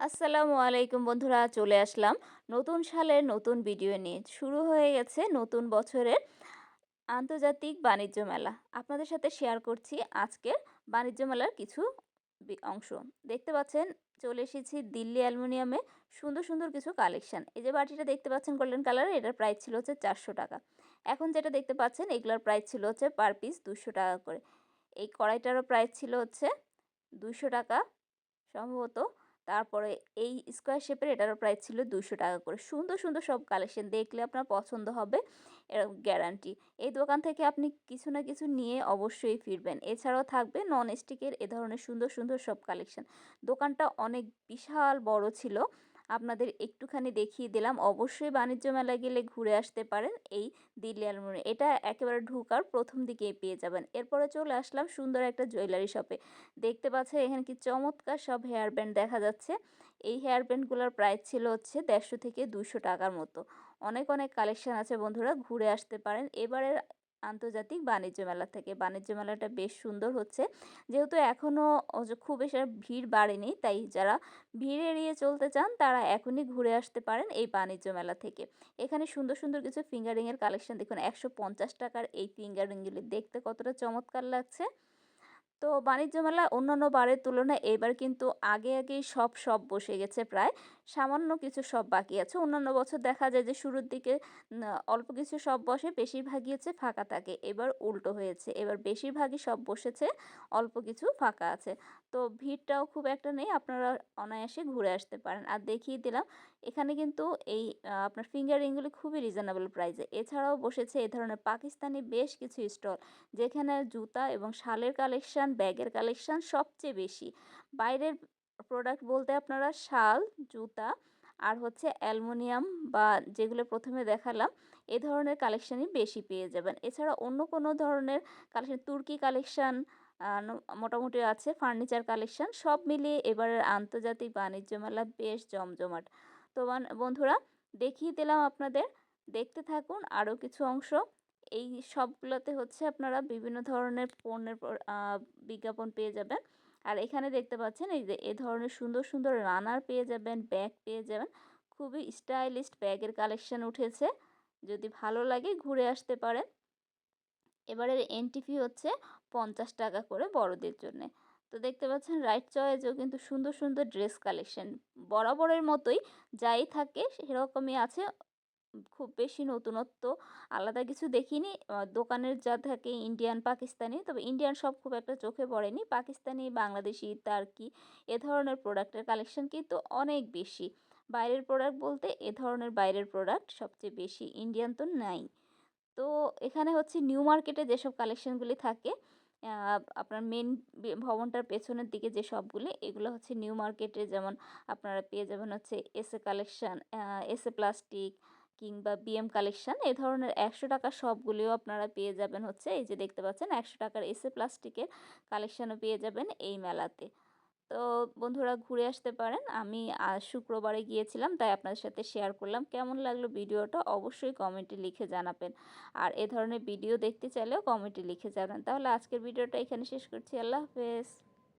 আসসালামু আলাইকুম বন্ধুরা, চলে আসলাম নতুন সালের নতুন ভিডিও নিয়ে। শুরু হয়ে গেছে নতুন বছরের আন্তর্জাতিক বাণিজ্য মেলা। আপনাদের সাথে শেয়ার করছি আজকের বাণিজ্য মেলার কিছু অংশ। দেখতে পাচ্ছেন, চলে এসেছি দিল্লি অ্যালুমিনিয়ামে। সুন্দর সুন্দর কিছু কালেকশন এই যে বাটিটা দেখতে পাচ্ছেন গোল্ডেন কালারের এটার প্রাইস ছিল হচ্ছে চারশো টাকা। এখন যেটা দেখতে পাচ্ছেন, এগুলোর প্রাইস ছিল হচ্ছে পার পিস দুশো টাকা করে। এই কড়াইটারও প্রাইস ছিল হচ্ছে দুশো টাকা। সম্ভবত তারপরে এই স্কোয়ার শেপের এটারও প্রাইস ছিল দুশো টাকা করে। সুন্দর সুন্দর সব কালেকশন দেখলে আপনার পছন্দ হবে, এরকম গ্যারান্টি এই দোকান থেকে আপনি কিছু না কিছু নিয়ে অবশ্যই ফিরবেন। এছাড়াও থাকবে নন স্টিকের এ ধরনের সুন্দর সুন্দর সব কালেকশন দোকানটা অনেক বিশাল বড় ছিল। আপনাদের একটুখানি দেখিয়ে দিলাম। অবশ্যই বাণিজ্য মেলায় গেলে ঘুরে আসতে পারেন এই দিল্লি আলমোড়ে এটা একেবারে ঢুকার প্রথম দিকেই পেয়ে যাবেন। এরপরে চলে আসলাম সুন্দর একটা জুয়েলারি শপে। দেখতে পাচ্ছেন এখানে কি চমৎকার সব হেয়ার ব্যান্ড দেখা যাচ্ছে। এই হেয়ার ব্যান্ডগুলোর প্রাইস ছিল হচ্ছে দেড়শো থেকে দুশো টাকার মতো। অনেক অনেক কালেকশন আছে বন্ধুরা, ঘুরে আসতে পারেন। এবারের আন্তর্জাতিক বাণিজ্য মেলা থেকে। বাণিজ্য মেলাটা বেশ সুন্দর হচ্ছে। যেহেতু এখনও খুব বেশি ভিড় বাড়েনি, তাই যারা ভিড় এড়িয়ে চলতে চান, তারা এখনই ঘুরে আসতে পারেন এই বাণিজ্য মেলা থেকে। এখানে সুন্দর সুন্দর কিছু ফিঙ্গারিংয়ের কালেকশান দেখুন। একশো পঞ্চাশ টাকার এই ফিঙ্গারিংগুলি দেখতে কতটা চমৎকার লাগছে। তো বাণিজ্য মেলা অন্যান্য বারের তুলনায় এবার কিন্তু আগে আগেই সব সব বসে গেছে প্রায়। সামান্য কিছু সব বাকি আছে। অন্যান্য বছর দেখা যায় যে শুরুর দিকে অল্প কিছু সব বসে, বেশিরভাগই হচ্ছে ফাঁকা থাকে। এবার উল্টো হয়েছে। এবার বেশিরভাগই সব বসেছে, অল্প কিছু ফাঁকা আছে। তো ভিড়টাও খুব একটা নেই। আপনারা অনায়াসে ঘুরে আসতে পারেন। আর দেখিয়ে দিলাম, এখানে কিন্তু এই আপনার ফিঙ্গার রিংগুলি খুবই রিজনেবল প্রাইসে। এছাড়াও বসেছে এই ধরনের পাকিস্তানি বেশ কিছু স্টল, যেখানে জুতা এবং শালের কালেকশন ব্যাগের কালেকশন সবচেয়ে বেশি। বাইরের প্রোডাক্ট বলতে আপনারা শাল, জুতা আর হচ্ছে অ্যালুমিনিয়াম বা যেগুলো প্রথমে দেখালাম, এ ধরনের কালেকশানই বেশি পেয়ে যাবেন। এছাড়া অন্য কোনো ধরনের কালেকশান, তুর্কি কালেকশান মোটামুটি আছে, ফার্নিচার কালেকশান, সব মিলিয়ে এবারের আন্তর্জাতিক বাণিজ্য মেলা বেশ জমজমাট। তো বান- বন্ধুরা, দেখিয়ে দিলাম আপনাদের। দেখতে থাকুন আরও কিছু অংশ। এই সবগুলোতে হচ্ছে আপনারা বিভিন্ন ধরনের পণ্যের বিজ্ঞাপন পেয়ে যাবেন। আর এখানে দেখতে পাচ্ছেন, এই যে, এ ধরনের সুন্দর সুন্দর রানার পেয়ে যাবেন, ব্যাগ পেয়ে যাবেন। খুবই স্টাইলিস্ট ব্যাগের কালেকশন উঠেছে। যদি ভালো লাগে ঘুরে আসতে পারেন। এবারের এন্ট্রি ফি হচ্ছে পঞ্চাশ টাকা করে বড়দের জন্য। তো দেখতে পাচ্ছেন রাইট চয়েসেও কিন্তু সুন্দর সুন্দর ড্রেস কালেকশন বরাবরের মতোই যাই থাকে, সেরকমই আছে। খুব বেশি নতুনত্ব আলাদা কিছু দেখিনি। দোকানের যা থাকে ইন্ডিয়ান, পাকিস্তানি, তবে ইন্ডিয়ান সব খুব একটা চোখে পড়েনি। পাকিস্তানি, বাংলাদেশি, তার্কি এ ধরনের প্রোডাক্টের কালেকশন কিন্তু অনেক বেশি। বাইরের প্রোডাক্ট বলতে এ ধরনের বাইরের প্রোডাক্ট সবচেয়ে বেশি, ইন্ডিয়ান তো নাই। তো এখানে হচ্ছে নিউ মার্কেটে যেসব কালেকশনগুলি থাকে আপনার মেন ভবনটার পেছনের দিকে যে সবগুলি, এগুলো হচ্ছে নিউ মার্কেটে যেমন আপনারা পেয়ে যাবেন হচ্ছে এসএ কালেকশন এসএ প্লাস্টিক কিংবা বিএম কালেকশন এ ধরনের একশো টাকার সবগুলিও আপনারা পেয়ে যাবেন হচ্ছে, এই যে দেখতে পাচ্ছেন, একশো টাকার এসে প্লাস্টিকের কালেকশনও পেয়ে যাবেন এই মেলাতে। তো বন্ধুরা, ঘুরে আসতে পারেন। আমি শুক্রবারে গিয়েছিলাম, তাই আপনাদের সাথে শেয়ার করলাম। কেমন লাগল ভিডিওটা? অবশ্যই কমেন্টে লিখে জানাবেন। আর এ ধরনের ভিডিও দেখতে চাইলেও কমেন্টে লিখে যাবেন। তাহলে আজকের ভিডিওটা এখানে শেষ করছি। আল্লাহ হাফেজ।